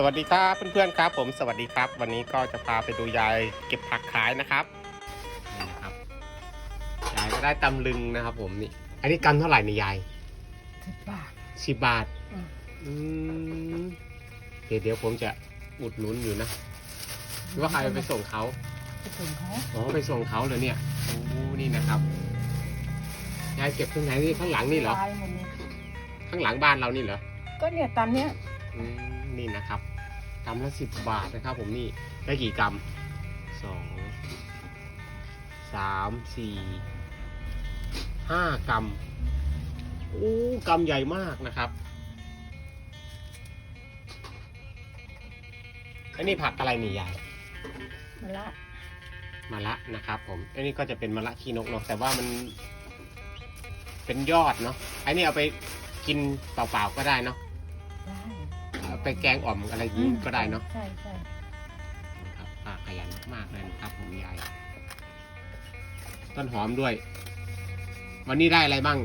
สวัสดีครับเพื่อนๆครับ ผมสวัสดีครับ วันนี้ก็จะพาไปดูยายเก็บผักขายนะครับนี่นะครับยายก็ได้ตำลึงนะครับ ผมนี่ อันนี้กำเท่าไหร่นี่ยายสิบบาท สิบบาทอืม อืมเดี๋ยวเดี๋ยวผมจะอุดหนุนอยู่นะหรือว่าใครไปส่งเขาไปส่งเขาอ๋อไปส่งเขาเลยเนี่ยโอ้นี่นะครับยายเก็บตรงไหนนี่ข้างหลังนี่เหรอลายหมดเลยข้างหลังบ้านเรานี่เหรอก็เนี่ยตามเนี้ยอืมนี่นะครับ กำละสิบบาทนะครับ ผมนี่ได้กี่กรัมสองสามสี่ห้ากรัมโอ้กำใหญ่มากนะครับอันนี้ผักอะไรนี่ยายมาละมะละนะครับ ผมอันนี้ก็จะเป็นมะละขี้นกเนาะแต่ว่ามันเป็นยอดเนาะอันนี้เอาไปกินเปล่าๆก็ได้เนาะ ได้เอาไปแกงอ่อมอะไรอย่างนี้ก็ได้เนาะใช่ใช่นะครับป้าขยันมากเลยนะครับผมยาย ต้นหอมด้วย วันนี้ได้อะไรบ้าง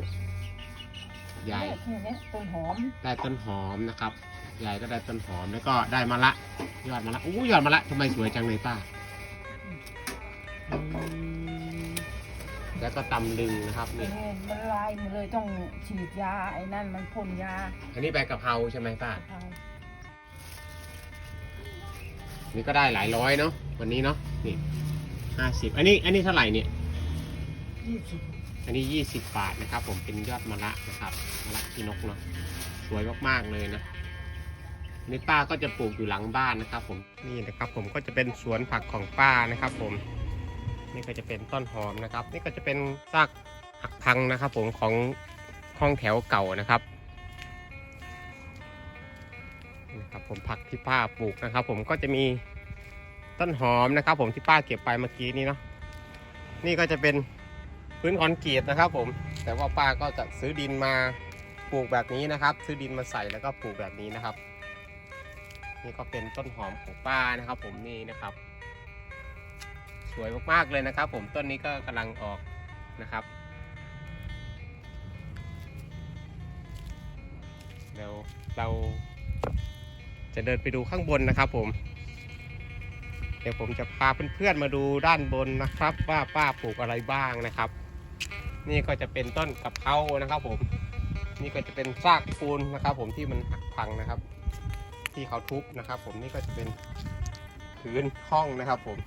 ยายเนี่ยแค่เนี้ยต้นหอม ได้ต้นหอมนะครับยายก็ได้ต้นหอมแล้วก็ได้มะละยอดมะละอู้ยอดมะละทำไมสวยจังเลยป้าอืมแล้วก็ตำลึงนะครับเนี่นี่ยมันลายมันเลยต้องฉีดยาไอ้นั่นมันพ่นยา อันนี้ใบกะเพราใช่ไหมป้ากะเพรา นี่ก็ได้หลายร้อยเนาะวันนี้เนาะนี่ห้าสิบอันนี้อันนี้เท่าไหร่เนี่ยยี่สิบอันนี้20บาทนะครับ ผมเป็นยอดมะระนะครับมะระที่นกเนาะสวยมากๆเลยนะนี่ป้าก็จะปลูกอยู่หลังบ้านนะครับ ผมนี่นะครับ ผมก็จะเป็นสวนผักของป้านะครับ ผมนี่ก็จะเป็นต้นหอมนะครับ นี่ก็จะเป็นซากหักพังนะครับ ผมของห้องแถวเก่านะครับ ผมผักที่ป้าปลูกนะครับ ผมก็จะมีต้นหอมนะครับ ผมที่ป้าเก็บไปเมื่อกี้นี้เนาะนี่ก็จะเป็นพื้นคอนกรีตนะครับ ผม แต่ว่าป้าก็จะซื้อดินมาปลูกแบบนี้นะครับ ซื้อดินมาใส่แล้วก็ปลูกแบบนี้นะครับ นี่ก็เป็นต้นหอมของป้านะครับ ผมนี่นะครับ สวยมากๆเลยนะครับ ผมต้นนี้ก็กำลังออกนะครับเดี๋ยวเรา จะเดินไปดูข้างบนนะครับผม เดี๋ยวผมจะพาเพื่อนๆมาดูด้านบนนะครับ ว่าป้าปลูกอะไรบ้างนะครับ นี่ก็จะเป็นต้นกะเพรานะครับ ผม นี่ก็จะเป็นซากปูนนะครับ ผมที่มันหักพังนะครับ ที่เขาทุบนะครับ ผมนี่ก็จะเป็นพื้นห้องนะครับ ผม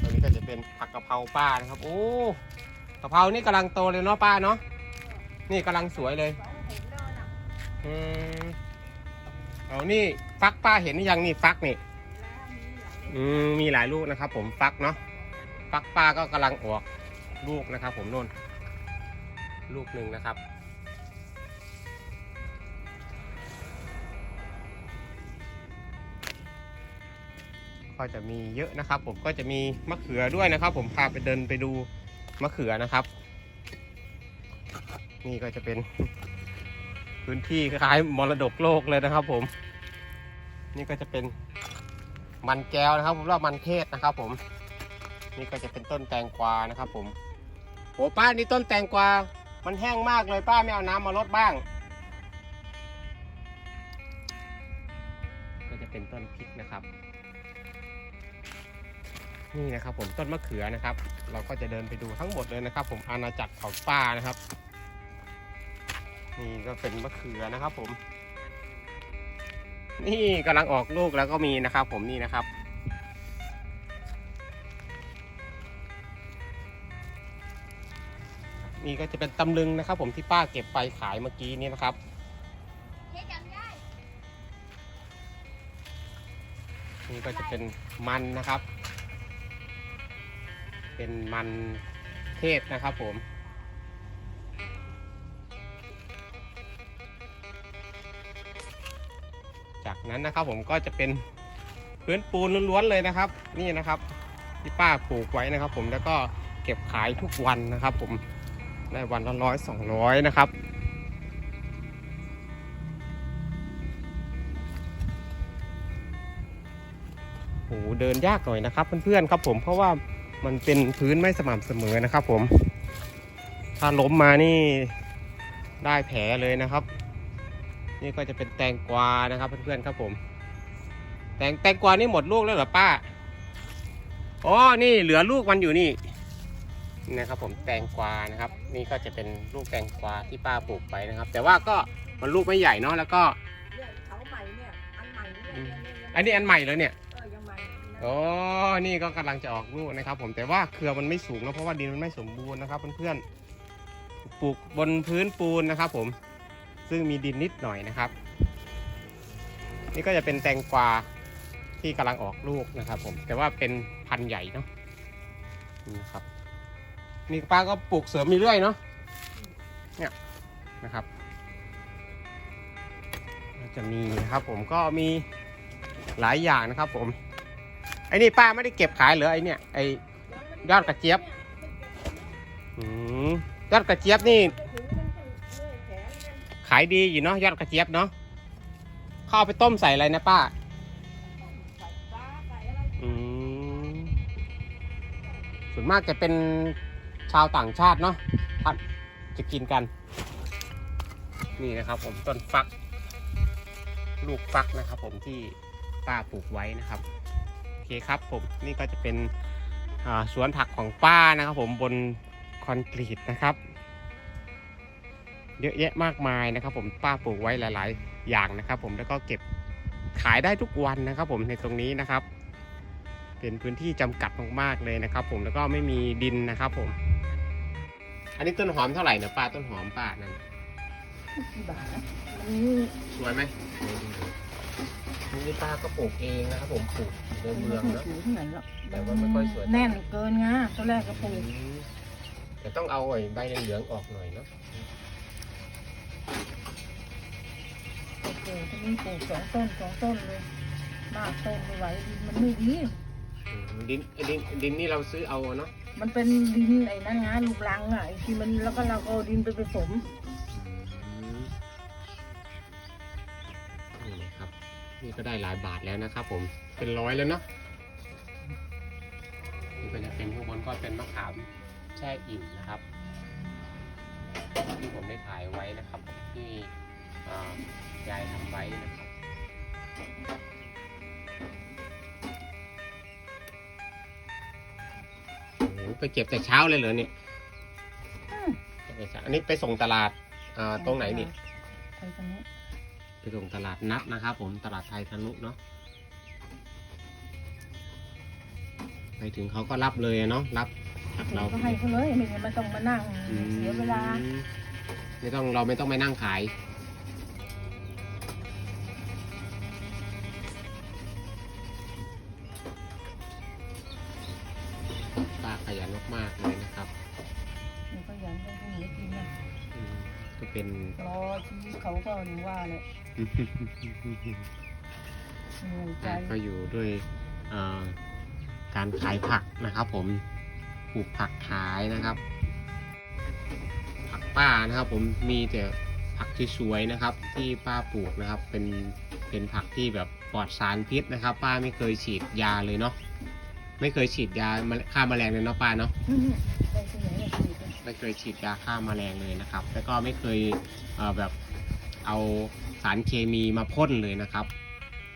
ตรงนี้ก็จะเป็นผักกะเพราป้านะครับ โอ้กะเพรานี่กำลังโตเลยเนาะป้าเนาะนี่กำลังสวยเลยอืมเอานี่ ฟักป้าเห็นหรือยังนี่ฟักนี่อืมมีหลายลูกนะครับ ผมฟักเนาะฟักป้าก็กำลังออกลูกนะครับ ผมโน่นลูกหนึ่งนะครับ ก็จะมีเยอะนะครับ ผมก็จะมีมะเขือด้วยนะครับ ผมพาไปเดินไปดูมะเขือนะครับ นี่ก็จะเป็นพื้นที่คล้ายมรดกโลกเลยนะครับ ผม นี่ก็จะเป็นมันแก้วนะครับ ผมเรียกว่ามันเทศนะครับ ผม นี่ก็จะเป็นต้นแตงกวานะครับ ผมโอ้ป้านี่ต้นแตงกวา มันแห้งมากเลยป้าไม่เอาน้ำมาลดบ้าง ก็จะเป็นต้นพริกนะครับ นี่นะครับ ผมต้นมะเขือนะครับ เราก็จะเดินไปดูทั้งหมดเลยนะครับ ผมอาณาจักรของป้านะครับ นี่ก็เป็นมะเขือนะครับ ผม นี่กำลังออกลูกแล้วก็มีนะครับ ผมนี่นะครับ นี่ก็จะเป็นตำลึงนะครับ ผมที่ป้าเก็บไปขายเมื่อกี้นี้นะครับนี่ก็จะเป็นมันนะครับ เป็นมันเทศนะครับผม นั้นนะครับผมก็จะเป็นพื้นปูนล้วนๆเลยนะครับ นี่นะครับที่ป้าปลูกไว้นะครับ ผมแล้วก็เก็บขายทุกวันนะครับ ผมได้วันละร้อยสองร้อยนะครับโหเดินยากหน่อยนะครับเพื่อนๆครับผมเพราะว่ามันเป็นพื้นไม่สม่ำเสมอนะครับ ผม ถ้าล้มมานี่ได้แผลเลยนะครับ นี่ก็จะเป็นแตงกวานะครับเพื่อนๆครับผม แตงแตงกวานี่หมดลูกแล้วเหรอป้าอ๋อนี่เหลือลูกมันอยู่นี่นี่นะครับ ผมแตงกวานะครับ นี่ก็จะเป็นลูกแตงกวาที่ป้าปลูกไปนะครับ แต่ว่าก็มันลูกไม่ใหญ่เนาะแล้วก็เนี่ยเขาใหม่เนี่ยอันใหม่เนี่ยอืมเนี่ยเนี่ยอันนี้อันใหม่แล้วเนี่ยเออยังใหม่อยู่นะอ๋อนี่ก็กำลังจะออกลูกนะครับ ผมแต่ว่าเครือมันไม่สูงนะเพราะว่าดินมันไม่สมบูรณ์นะครับเพื่อนๆปลูกบนพื้นปูนนะครับ ผม ซึ่งมีดินนิดหน่อยนะครับ นี่ก็จะเป็นแตงกวาที่กำลังออกลูกนะครับ ผม แต่ว่าเป็นพันธุ์ใหญ่เนาะนี่นะครับนี่ป้าก็ปลูกเสริมมีเรื่อยเนาะเนี่ยนะครับจะมีนะครับผมก็มีหลายอย่างนะครับ ผมไอ้นี่ป้าไม่ได้เก็บขายเหรอไอ้เนี่ยไอ้ยอดกระเจี๊ยบอืมยอดกระเจี๊ยบนี่ายดีอยู่เนาะยอดกระเจี๊ยบเนาะเข้าไปต้มใส่อะไรนะป้าส่วนมากจะเป็นชาวต่างชาติเนาะท่านจะกินกัน นี่นะครับ ผมต้นฟัก ลูกฟักนะครับ ผมที่ป้าปลูกไว้นะครับโอเคครับ ผมนี่ก็จะเป็นสวนผักของป้านะครับ ผมบนคอนกรีตนะครับ เยอะแยะมากมายนะครับ ผมป้าปลูกไว้หลาย ๆ อย่างนะครับ ผมแล้วก็เก็บขายได้ทุกวันนะครับ ผมในตรงนี้นะครับ เป็นพื้นที่จำกัดมากๆเลยนะครับ ผมแล้วก็ไม่มีดินนะครับ ผม อันนี้ต้นหอมเท่าไหร่นะป้าต้นหอมป้านั่นกี่บาทนะอันนี้สวยไหมนี่ป้าก็ปลูกเองนะครับ ผมปลูกในเมืองเนาะถือที่ไหนหรอกแต่ว่าไม่ค่อยสวยแน่นเกินไงตอนแรกก็ปลูกแต่ต้องเอาไอ้ใบเหลืองๆออกหน่อยเนาะ ปลูกที่นี่ปลูกสองต้นสองต้นเลยมากต้นไม่ไหวดินมันไม่ดี อืมดินไอ้ดินดินนี่เราซื้อเอาเนาะมันเป็นดินไอ้นั่นไงลูกรังอะไอ้ที่มันแล้วก็เราก็เอาดินไปผสมนี่นะครับ นี่ก็ได้หลายบาทแล้วนะครับ ผมเป็นร้อยแล้วเนาะนี่ก็จะเป็นข้างบนก็เป็นมะขามแช่อิ่มนะครับ ที่ผมได้ถ่ายไว้นะครับที่อ่า ยายทำไว้นะครับ โอ้โหไปเก็บแต่เช้าเลยเหรอเนี่ยอืมเก็บแต่เช้าอันนี้ไปส่งตลาดอ่าตรงไหนนี่ใครคนนี้ไปส่งตลาดนัดนะครับผมตลาดไทยทะนุเนาะไปถึงเขาก็รับเลยอะเนาะรับจากเราก็ให้เขาเลยไม่งั้นมันต้องมานั่งอืมเสียเวลาไม่ต้องเราไม่ต้องไปนั่งขาย ขยันมากๆเลยนะครับมันก็ยันต้องให้เหลือกินนะอืมก็เป็น รอชีวิตเขาก็หนูว่าเลยเหนื่อยใจป้าก็อยู่ด้วยเอ่อการขายผักนะครับ ผมปลูกผักขายนะครับ ผักป้านะครับ ผมมีแต่ผักที่สวยๆนะครับ ที่ป้าปลูกนะครับ เป็นเป็นผักที่แบบปลอดสารพิษนะครับ ป้าไม่เคยฉีดยาเลยเนาะ ไม่เคยฉีดยาฆ่าแมลงเลยเนาะป้าเนาะได้ที่ไหนเนี่ยฉีดเลยไม่เคยฉีดยาฆ่าแมลงเลยนะครับ แล้วก็ไม่เคยเอ่อแบบเอาสารเคมีมาพ่นเลยนะครับ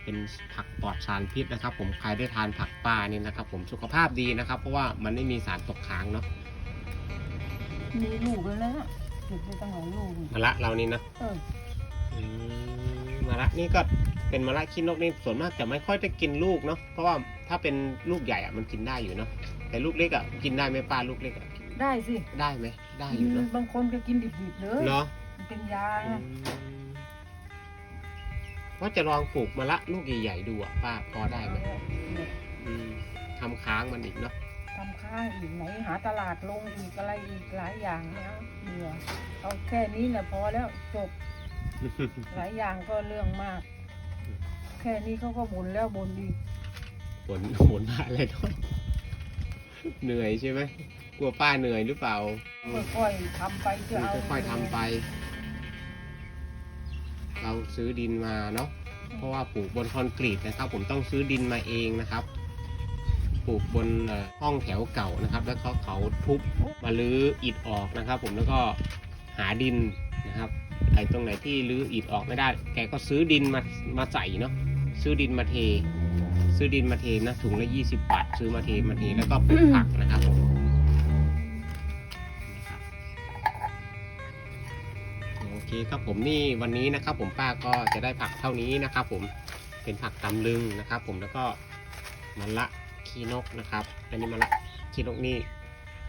เป็นผักปลอดสารพิษนะครับ ผมใครได้ทานผักป้านี่นะครับ ผมสุขภาพดีนะครับ เพราะว่ามันไม่มีสารตกค้างเนาะมีลูกเลยนะเก็บไปตั้งหลายลูกมะละเรานี่นะเอออืมมะละนี่ก็เป็นมะละขี้นกนี่ส่วนมากจะไม่ค่อยได้กินลูกเนาะเพราะว่า ถ้าเป็นลูกใหญ่อะมันกินได้อยู่เนาะแต่ลูกเล็กอะกินได้ไหมป้าลูกเล็กอะได้สิได้ไหมได้อยู่เนาะบางคนก็กินดิบๆเลยเนาะมันเป็นยาอืไงมว่าจะลองปลูกมะละลูกใหญ่ๆดูอะป้าพอได้ไหมเนี่ยอืมทำค้างมันอีกเนาะทำข้างอีกไหนหาตลาดลงอีกอะไรอีกหลายอย่างแล้วเบื่อเอาแค่นี้แหละพอแล้วจบหลายอย่างก็เรื่องมาก แค่นี้เขาก็บ่นแล้วบ่นอีก ฝนฝนมาอะไรก็เหนื่อยใช่ไหมกลัวป้าเหนื่อยหรือเปล่าอืมค่อยๆทำไปจะเอาค่อยๆทำไป เราซื้อดินมาเนาะเพราะว่าปลูกบนคอนกรีตนะครับ ผมต้องซื้อดินมาเองนะครับ ปลูกบนเอ่อห้องแถวเก่านะครับ แล้วเขาเขาทุบมาลื้ออิฐออกนะครับ ผมแล้วก็หาดินนะครับไอ้ตรงไหนที่ลื้ออิฐออกไม่ได้ แกก็ซื้อดินมามาใส่เนาะซื้อดินมาเท ซื้อดินมาเทนะถุงละยี่สิบบาทซื้อมาเทมาเทแล้วก็ปลูกผักนะครับผมนะครับโอเคครับผมนี่วันนี้นะครับ ผมป้าก็จะได้ผักเท่านี้นะครับ ผมเป็นผักตำลึงนะครับ ผมแล้วก็มะละขี้นกนะครับ อันนี้มะละขี้นกนี่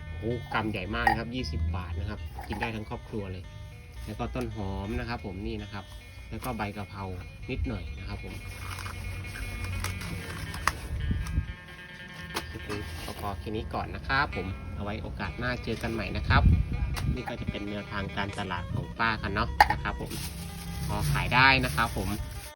โอ้โหกำใหญ่มากนะครับ20 บาทนะครับ กินได้ทั้งครอบครัวเลย แล้วก็ต้นหอมนะครับ ผมนี่นะครับ แล้วก็ใบกะเพรานิดหน่อยนะครับ ผม คลิปนี้ก็พอแค่นี้ก่อนนะครับผมเอาไว้โอกาสหน้าเจอกันใหม่นะครับ นี่ก็จะเป็นแนวทางการตลาดของป้ากันเนาะนะครับผมพอขายได้นะครับผม